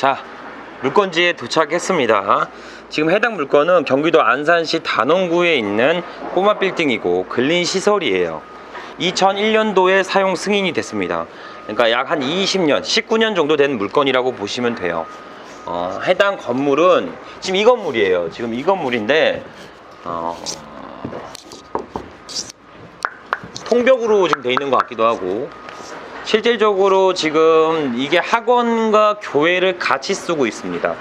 자, 물건지에 도착했습니다. 지금 해당 물건은 경기도 안산시 단원구에 있는 꼬마 빌딩이고 근린 시설이에요. 2001년도에 사용 승인이 됐습니다. 그러니까 약 한 20년, 19년 정도 된 물건이라고 보시면 돼요. 어, 해당 건물은 지금 이 건물이에요. 지금 이 건물인데 어, 통벽으로 지금 돼 있는 것 같기도 하고 실질적으로 지금 이게 학원과 교회를 같이 쓰고 있습니다.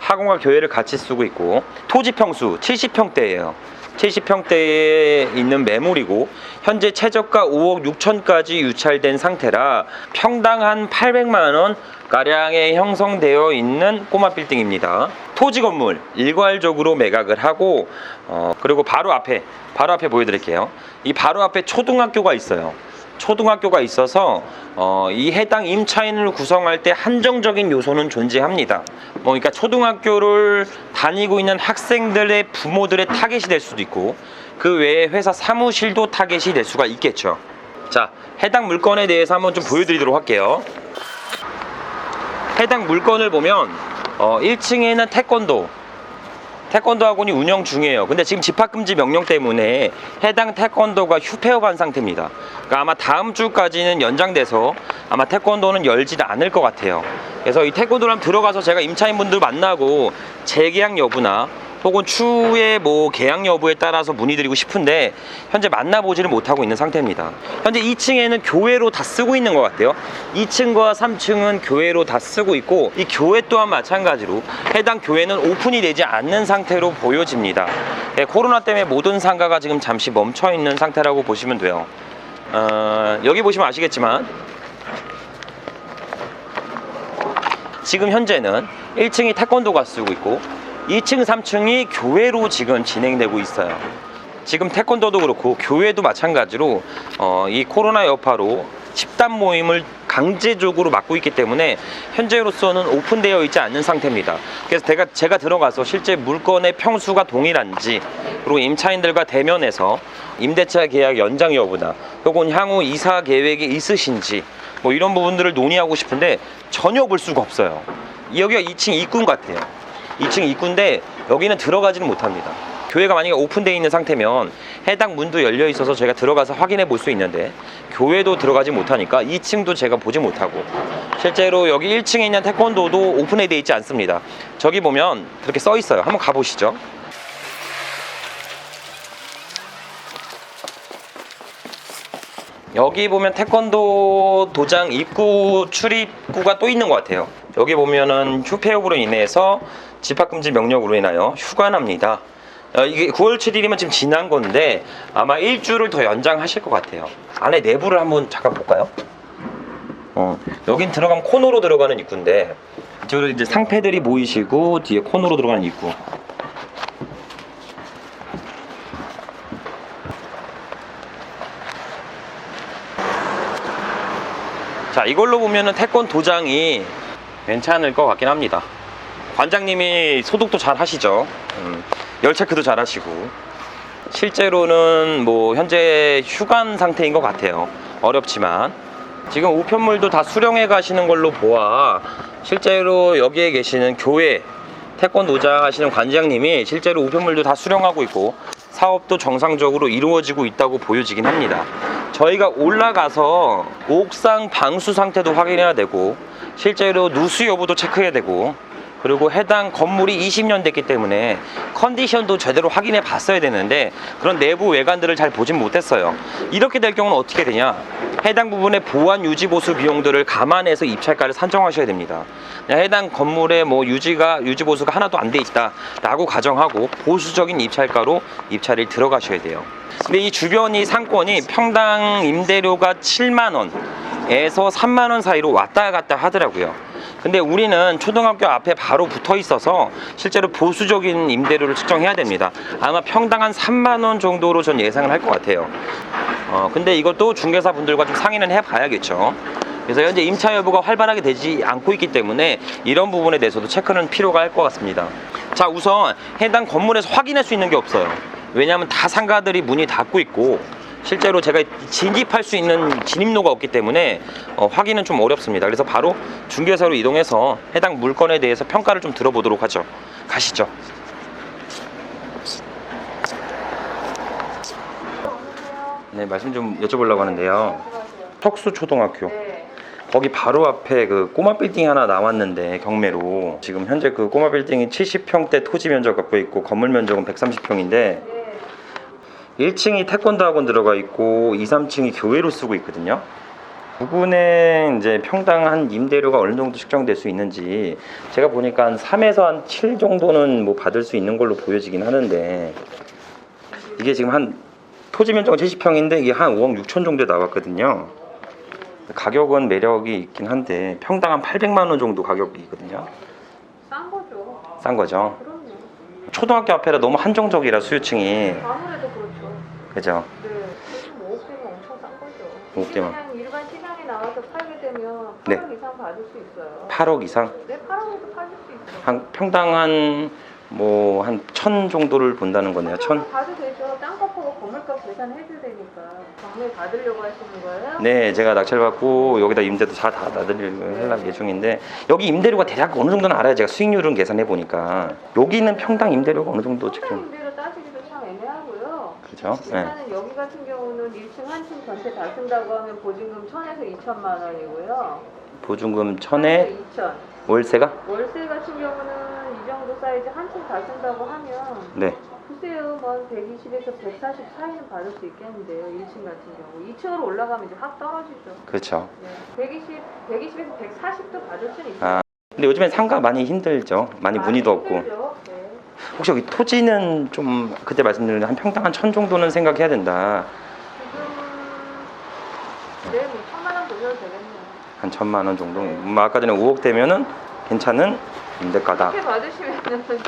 학원과 교회를 같이 쓰고 있고 토지 평수 70평대예요. 70평대에 있는 매물이고 현재 최저가 5억 6천까지 유찰된 상태라 평당 한 800만 원 가량에 형성되어 있는 꼬마 빌딩입니다. 토지 건물 일괄적으로 매각을 하고 어, 그리고 바로 앞에 바로 앞에 보여드릴게요. 이 바로 앞에 초등학교가 있어요. 초등학교가 있어서 어, 이 해당 임차인을 구성할 때 한정적인 요소는 존재합니다. 뭐 그러니까 초등학교를 다니고 있는 학생들의 부모들의 타겟이 될 수도 있고 그 외에 회사 사무실도 타겟이 될 수가 있겠죠. 자, 해당 물건에 대해서 한번 좀 보여드리도록 할게요. 해당 물건을 보면 어, 1층에는 태권도 태권도 학원이 운영 중이에요. 근데 지금 집합금지 명령 때문에 해당 태권도가 휴폐업한 상태입니다. 그러니까 아마 다음 주까지는 연장돼서 아마 태권도는 열지 않을 것 같아요. 그래서 이 태권도를 한번 들어가서 제가 임차인분들 만나고 재계약 여부나 혹은 추후에 뭐 계약 여부에 따라서 문의드리고 싶은데 현재 만나보지를 못하고 있는 상태입니다. 현재 2층에는 교회로 다 쓰고 있는 것 같아요. 2층과 3층은 교회로 다 쓰고 있고 이 교회 또한 마찬가지로 해당 교회는 오픈이 되지 않는 상태로 보여집니다. 네, 코로나 때문에 모든 상가가 지금 잠시 멈춰 있는 상태라고 보시면 돼요. 어, 여기 보시면 아시겠지만 지금 현재는 1층이 태권도가 쓰고 있고 2층, 3층이 교회로 지금 진행되고 있어요. 지금 태권도도 그렇고 교회도 마찬가지로 어, 이 코로나 여파로 집단 모임을 강제적으로 막고 있기 때문에 현재로서는 오픈되어 있지 않는 상태입니다. 그래서 제가, 제가 들어가서 실제 물건의 평수가 동일한지 그리고 임차인들과 대면해서 임대차 계약 연장 여부나 혹은 향후 이사 계획이 있으신지 뭐 이런 부분들을 논의하고 싶은데 전혀 볼 수가 없어요. 여기가 2층 입구 같아요. 2층 입구인데 여기는 들어가지는 못합니다. 교회가 만약에 오픈되어 있는 상태면 해당 문도 열려 있어서 제가 들어가서 확인해 볼 수 있는데 교회도 들어가지 못하니까 2층도 제가 보지 못하고 실제로 여기 1층에 있는 태권도도 오픈해 되어 있지 않습니다. 저기 보면 그렇게 써 있어요. 한번 가보시죠. 여기 보면 태권도 도장 입구 출입구가 또 있는 것 같아요. 여기 보면은 휴폐업으로 인해서 집합금지 명령으로 인하여 휴관합니다. 어, 이게 9월 7일이면 지금 지난 건데 아마 일주를 더 연장하실 것 같아요. 안에 내부를 한번 잠깐 볼까요? 어, 여긴 들어가면 코너로 들어가는 입구인데 이쪽으로 이제 상패들이 모이시고 뒤에 코너로 들어가는 입구. 자 이걸로 보면은 태권 도장이 괜찮을 것 같긴 합니다 관장님이 소독도 잘 하시죠. 음, 열 체크도 잘 하시고. 실제로는 뭐 현재 휴관 상태인 것 같아요. 어렵지만. 지금 우편물도 다 수령해 가시는 걸로 보아. 실제로 여기에 계시는 교회 태권 노장 하시는 관장님이 실제로 우편물도 다 수령하고 있고 사업도 정상적으로 이루어지고 있다고 보여지긴 합니다. 저희가 올라가서 옥상 방수 상태도 확인해야 되고 실제로 누수 여부도 체크해야 되고 그리고 해당 건물이 20년 됐기 때문에 컨디션도 제대로 확인해 봤어야 되는데 그런 내부 외관들을 잘 보진 못했어요. 이렇게 될 경우는 어떻게 되냐? 해당 부분의 보안 유지 보수 비용들을 감안해서 입찰가를 산정하셔야 됩니다. 해당 건물의 뭐 유지가 유지 보수가 하나도 안 돼 있다라고 가정하고 보수적인 입찰가로 입찰을 들어가셔야 돼요. 근데 이 주변이 상권이 평당 임대료가 7만 원에서 3만 원 사이로 왔다 갔다 하더라고요. 근데 우리는 초등학교 앞에 바로 붙어 있어서 실제로 보수적인 임대료를 측정해야 됩니다. 아마 평당 한 3만 원 정도로 전 예상을 할 것 같아요. 어, 근데 이것도 중개사 분들과 좀 상의는 해 봐야겠죠. 그래서 현재 임차 여부가 활발하게 되지 않고 있기 때문에 이런 부분에 대해서도 체크는 필요가 할 것 같습니다. 자, 우선 해당 건물에서 확인할 수 있는 게 없어요. 왜냐하면 다 상가들이 문이 닫고 있고 실제로 제가 진입할 수 있는 진입로가 없기 때문에 어, 확인은 좀 어렵습니다. 그래서 바로 중개사로 이동해서 해당 물건에 대해서 평가를 좀 들어보도록 하죠. 가시죠. 네, 말씀 좀 여쭤보려고 하는데요. 턱수초등학교. 네. 거기 바로 앞에 그 꼬마 빌딩 하나 나왔는데 경매로 지금 현재 그 꼬마 빌딩이 70평대 토지 면적 갖고 있고 건물 면적은 130평인데 네. 1층이 태권도 학원 들어가 있고 2, 3층이 교회로 쓰고 있거든요. 부근에 이제 평당 한 임대료가 어느 정도 측정될 수 있는지 제가 보니까 한 3에서 한 7 정도는 뭐 받을 수 있는 걸로 보여지긴 하는데 이게 지금 한 토지 면적은 70평인데 이게 한 5억 6천 정도에 나왔거든요. 가격은 매력이 있긴 한데 평당 한 800만 원 정도 가격이거든요. 싼 거죠. 싼 거죠. 초등학교 앞에라 너무 한정적이라 수요층이 아무래도 그죠. 네. 그래서 뭐 5억 대면 엄청 싼 거죠. 5억 대면. 그냥 일반 시장에 나와서 팔게 되면 8억 네. 이상 받을 수 있어요. 8억 이상 네, 8억에도 팔릴 수 있어요. 한 평당 한 뭐 한 천 정도를 본다는 거네요. 천. 봐도 되죠. 땅값하고 건물값 계산해줘야 되니까. 경매 받으려고 하시는 거예요? 네, 제가 낙찰 받고 여기다 임대도 다다 나들리고 하려고 예정인데 여기 임대료가 대략 어느 정도는 알아요. 제가 수익률은 계산해 보니까 여기는 평당 임대료가 어느 정도 평당 지금 참 네. 일단은 여기 같은 경우는 1층 한층 전체 다 쓴다고 하면 보증금 1000에서 2천만 원이고요. 보증금 천에 2천. 월세가 월세 같은 경우는 이 정도 사이즈 한층 다 쓴다고 하면 네. 글쎄요, 뭐 120에서 140 사이는 받을 수 있겠는데요. 1층 같은 경우. 2층으로 올라가면 이제 확 떨어지죠. 그렇죠. 네. 120, 120에서 140도 받을 수는 있어요. 아, 근데 요즘엔 상가 많이 힘들죠. 많이 문의도 없고. 힘들죠. 네. 혹시 여기 토지는 좀 그때 말씀드린 한 평당 한 천 정도는 생각해야 된다. 지금 네, 뭐 천만 원 보셔도 되겠네요. 한 천만 원 정도. 뭐 아까 전에 5억 되면은 괜찮은 임대가다. 이렇게 받으시면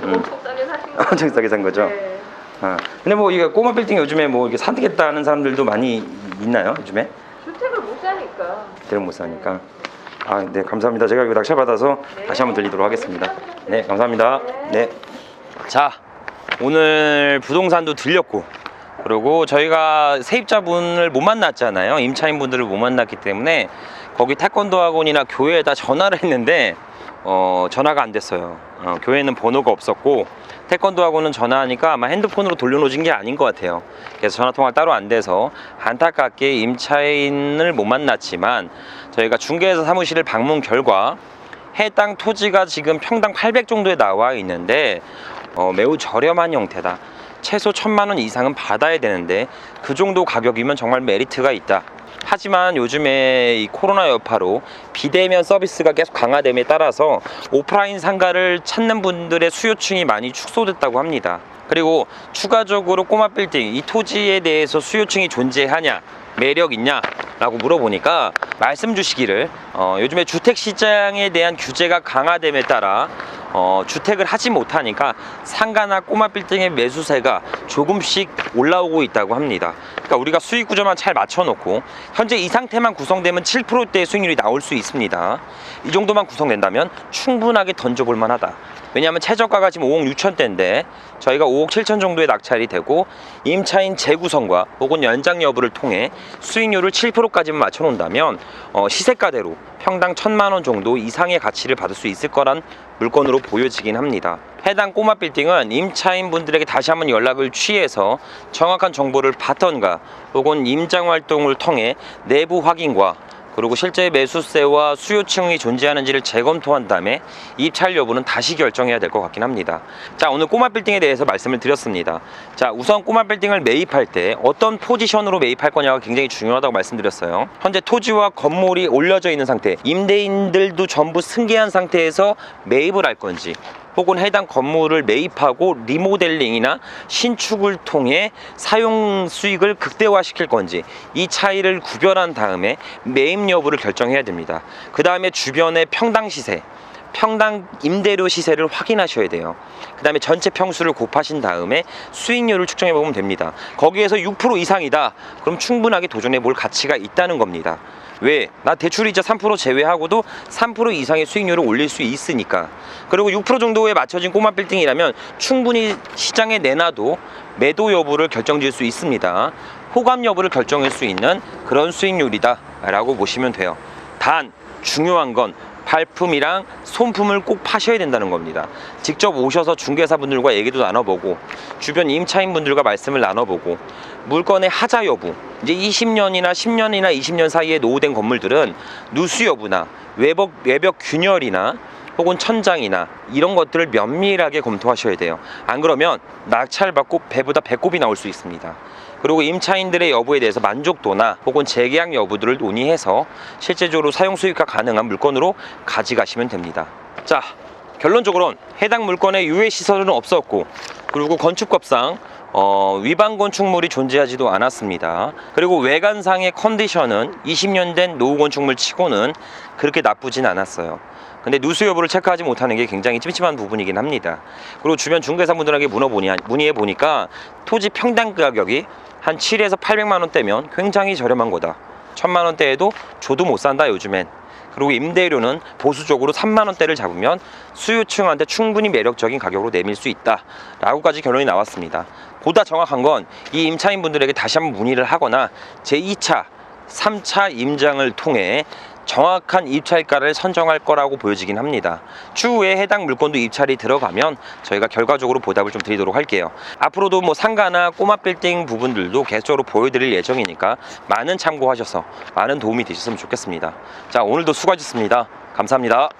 음. 엄청 싸게 사신 거예요. 엄청 싸게 산 거죠. 네. 아, 근데 뭐 이게 꼬마 빌딩 요즘에 뭐 이게 사겠다는 사람들도 많이 있나요? 요즘에? 주택을 못 사니까. 대를 못 사니까. 아, 네, 감사합니다. 제가 이거 낙찰 받아서 네. 다시 한번 들리도록 하겠습니다. 네, 감사합니다. 네. 네. 자, 오늘 부동산도 들렸고, 그리고 저희가 세입자분을 못 만났잖아요. 임차인분들을 못 만났기 때문에 거기 태권도 학원이나 교회에다 전화를 했는데 어, 전화가 안 됐어요. 어, 교회는 번호가 없었고 태권도 학원은 전화하니까 아마 핸드폰으로 돌려놓으신 게 아닌 것 같아요. 그래서 전화 통화가 따로 안 돼서 안타깝게 임차인을 못 만났지만 저희가 중개사 사무실을 방문 결과 해당 토지가 지금 평당 800 정도에 나와 있는데 어, 매우 저렴한 형태다. 최소 천만 원 이상은 받아야 되는데 그 정도 가격이면 정말 메리트가 있다. 하지만 요즘에 이 코로나 여파로 비대면 서비스가 계속 강화됨에 따라서 오프라인 상가를 찾는 분들의 수요층이 많이 축소됐다고 합니다. 그리고 추가적으로 꼬마 빌딩 이 토지에 대해서 수요층이 존재하냐 매력 있냐 라고 물어보니까 말씀 주시기를 어, 요즘에 주택 시장에 대한 규제가 강화됨에 따라 어, 주택을 하지 못하니까 상가나 꼬마 빌딩의 매수세가 조금씩 올라오고 있다고 합니다. 그러니까 우리가 수익 구조만 잘 맞춰놓고 현재 이 상태만 구성되면 7%대의 수익률이 나올 수 있습니다. 이 정도만 구성된다면 충분하게 던져볼 만하다. 왜냐하면 최저가가 지금 5억 6천대인데 저희가 5억 7천 정도의 낙찰이 되고 임차인 재구성과 혹은 연장 여부를 통해 수익률을 7%까지만 맞춰놓는다면 어, 시세가대로 평당 천만 원 정도 이상의 가치를 받을 수 있을 거란 물건으로 보여지긴 합니다. 해당 꼬마 빌딩은 임차인 분들에게 다시 한번 연락을 취해서 정확한 정보를 받던가 혹은 임장 활동을 통해 내부 확인과 그리고 실제 매수세와 수요층이 존재하는지를 재검토한 다음에 입찰 여부는 다시 결정해야 될 것 같긴 합니다. 자, 오늘 꼬마 빌딩에 대해서 말씀을 드렸습니다. 자, 우선 꼬마 빌딩을 매입할 때 어떤 포지션으로 매입할 거냐가 굉장히 중요하다고 말씀드렸어요. 현재 토지와 건물이 올려져 있는 상태, 임대인들도 전부 승계한 상태에서 매입을 할 건지 혹은 해당 건물을 매입하고 리모델링이나 신축을 통해 사용 수익을 극대화시킬 건지 이 차이를 구별한 다음에 매입 여부를 결정해야 됩니다. 그 다음에 주변의 평당 시세, 평당 임대료 시세를 확인하셔야 돼요. 그 다음에 전체 평수를 곱하신 다음에 수익률을 측정해 보면 됩니다. 거기에서 6% 이상이다. 그럼 충분하게 도전해 볼 가치가 있다는 겁니다. 왜? 나 대출이자 3% 제외하고도 3% 이상의 수익률을 올릴 수 있으니까. 그리고 6% 정도에 맞춰진 꼬마 빌딩이라면 충분히 시장에 내놔도 매도 여부를 결정질 수 있습니다. 호감 여부를 결정할 수 있는 그런 수익률이다 라고 보시면 돼요. 단 중요한 건 발품이랑 손품을 꼭 파셔야 된다는 겁니다. 직접 오셔서 중개사분들과 얘기도 나눠보고 주변 임차인분들과 말씀을 나눠보고 물건의 하자 여부 이제 20년이나 10년이나 20년 사이에 노후된 건물들은 누수 여부나 외벽 외벽 균열이나 혹은 천장이나 이런 것들을 면밀하게 검토하셔야 돼요. 안 그러면 낙찰받고 배보다 배꼽이 나올 수 있습니다. 그리고 임차인들의 여부에 대해서 만족도나 혹은 재계약 여부들을 논의해서 실제적으로 사용 수익화 가능한 물건으로 가져가시면 됩니다. 자, 결론적으로는 해당 물건에 유해 시설은 없었고 그리고 건축법상 어, 위반 건축물이 존재하지도 않았습니다. 그리고 외관상의 컨디션은 20년 된 노후 건축물 치고는 그렇게 나쁘진 않았어요. 근데 누수 여부를 체크하지 못하는 게 굉장히 찜찜한 부분이긴 합니다. 그리고 주변 중개사분들에게 문의해 보니까 토지 평당 가격이 한 7에서 800만 원대면 굉장히 저렴한 거다. 1000만 원대에도 줘도 못 산다 요즘엔. 그리고 임대료는 보수적으로 3만 원대를 잡으면 수요층한테 충분히 매력적인 가격으로 내밀 수 있다라고까지 결론이 나왔습니다. 보다 정확한 건 이 임차인분들에게 다시 한번 문의를 하거나 제2차, 3차 임장을 통해 정확한 입찰가를 선정할 거라고 보여지긴 합니다. 추후에 해당 물건도 입찰이 들어가면 저희가 결과적으로 보답을 좀 드리도록 할게요. 앞으로도 뭐 상가나 꼬마 빌딩 부분들도 계속적으로 보여드릴 예정이니까 많은 참고하셔서 많은 도움이 되셨으면 좋겠습니다. 자, 오늘도 수고하셨습니다. 감사합니다.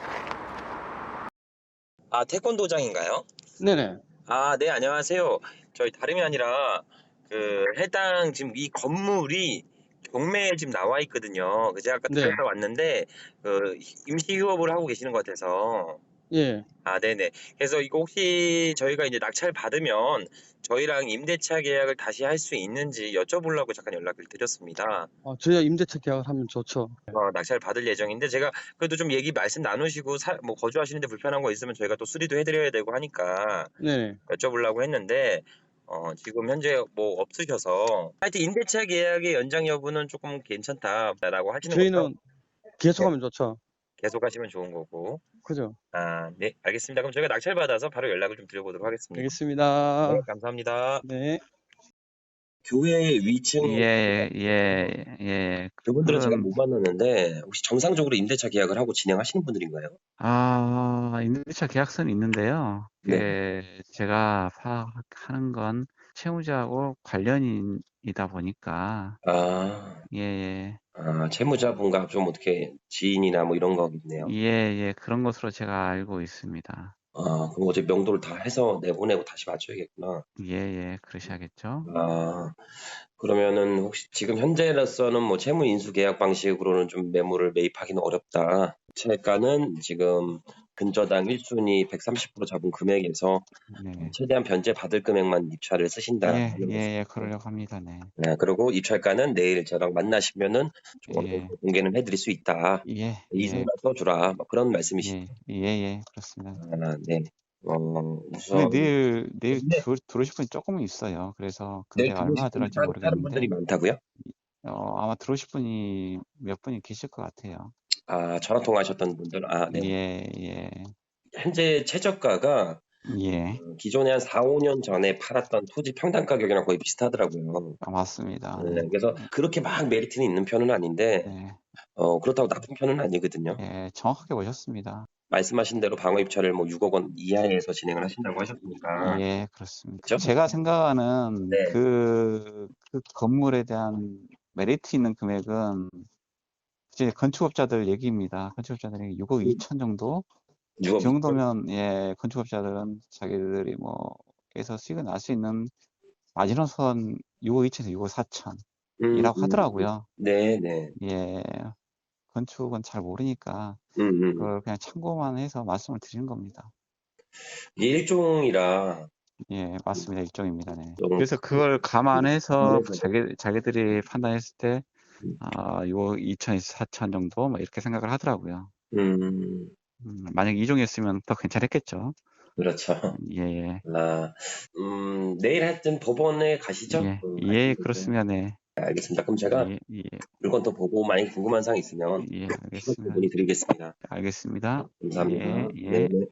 아, 태권도장인가요? 네네. 아, 네, 안녕하세요. 저희 다름이 아니라 그 해당 지금 이 건물이 경매에 지금 나와 있거든요. 그제 아까 네. 찾아 왔는데 그 임시 휴업을 하고 계시는 것 같아서 예. 아, 네네. 그래서 이거 혹시 저희가 이제 낙찰 받으면 저희랑 임대차 계약을 다시 할 수 있는지 여쭤보려고 잠깐 연락을 드렸습니다. 어, 저희가 임대차 계약을 하면 좋죠. 어, 낙찰 받을 예정인데 제가 그래도 좀 얘기 말씀 나누시고 사, 뭐 거주하시는데 불편한 거 있으면 저희가 또 수리도 해드려야 되고 하니까 네네. 여쭤보려고 했는데 어, 지금 현재 뭐 없으셔서 하여튼 임대차 계약의 연장 여부는 조금 괜찮다라고 하시는? 저희는 계속하면 좋죠. 계속 하시면 좋은 거고 그죠? 아, 네 알겠습니다. 그럼 저희가 낙찰 받아서 바로 연락을 좀 드려보도록 하겠습니다. 알겠습니다. 네, 감사합니다. 네. 교회 위층 예, 예, 예. 그분들은 제가 못 만났는데 혹시 정상적으로 임대차 계약을 하고 진행하시는 분들인가요? 아, 임대차 계약서는 있는데요. 네. 그 제가 파악하는 건 채무자하고 관련인이다 보니까 아, 예, 예, 아 채무자분과 좀 어떻게 지인이나 뭐 이런 거겠네요. 예, 예, 그런 것으로 제가 알고 있습니다. 아, 그럼 어제 명도를 다 해서 내보내고 다시 맞춰야겠구나. 예, 예, 그러셔야겠죠. 아, 그러면은 혹시 지금 현재로서는 뭐 채무 인수 계약 방식으로는 좀 매물을 매입하기는 어렵다. 채가는 지금 근저당 1순위 130% 잡은 금액에서 네. 최대한 변제 받을 금액만 입찰을 쓰신다. 예, 예, 예? 그러려고 합니다. 네. 네, 그리고 입찰가는 내일 저랑 만나시면은 좀 어느 예. 공개는 해드릴 수 있다. 예, 이승만 예, 써주라. 뭐 그런 말씀이시죠? 예, 예, 예, 그렇습니다. 아, 네. 어, 근데 우선 내일, 내일 네. 들, 들어오실 분이 조금 있어요. 그래서 근데 얼마나 들어오실 들어올지 다른, 다른 분들이 모르겠는데. 많다고요? 어, 아마 들어오실 분이 몇 분이 계실 것 같아요. 아, 전화 통화하셨던 분들. 아, 네. 예, 예, 현재 최저가가 예, 음, 기존에 한 4, 5년 전에 팔았던 토지 평당 가격이랑 거의 비슷하더라고요. 아, 맞습니다. 네, 그래서 그렇게 막 메리트는 있는 편은 아닌데, 네, 어, 그렇다고 나쁜 편은 아니거든요. 예, 정확하게 보셨습니다. 말씀하신 대로 방어 입찰을 뭐 6억 원 이하에서 진행을 하신다고 하셨으니까. 예, 그렇습니다. 그죠? 제가 생각하는 네. 그, 그 건물에 대한 메리트 있는 금액은 이제 건축업자들 얘기입니다. 건축업자들이 6억 2천 정도? 6억 그 정도면 예, 건축업자들은 자기들이 뭐 에서 수익을 날 수 있는 마지노선 6억 2천에서 6억 4천이라고 음, 하더라고요. 네, 네. 예, 건축은 잘 모르니까 음, 음. 그걸 그냥 참고만 해서 말씀을 드리는 겁니다. 일종이라 예, 맞습니다. 일종입니다. 네. 좀 그래서 그걸 감안해서 감안해서 자기, 자기들이 판단했을 때, 음. 아, 요 2천에서 4천 정도, 뭐 이렇게 생각을 하더라고요. 음, 음, 만약 이종이었으면 더 괜찮았겠죠. 그렇죠. 예, 예. 아, 음, 내일 하여튼 법원에 가시죠? 예, 음, 예, 가시는데. 그렇습니다. 네. 알겠습니다. 그럼 제가 예, 예, 물건 더 보고 만약 궁금한 사항 있으면 예, 알겠습니다. 문의 드리겠습니다. 알겠습니다. 감사합니다. 예, 예. 네, 네.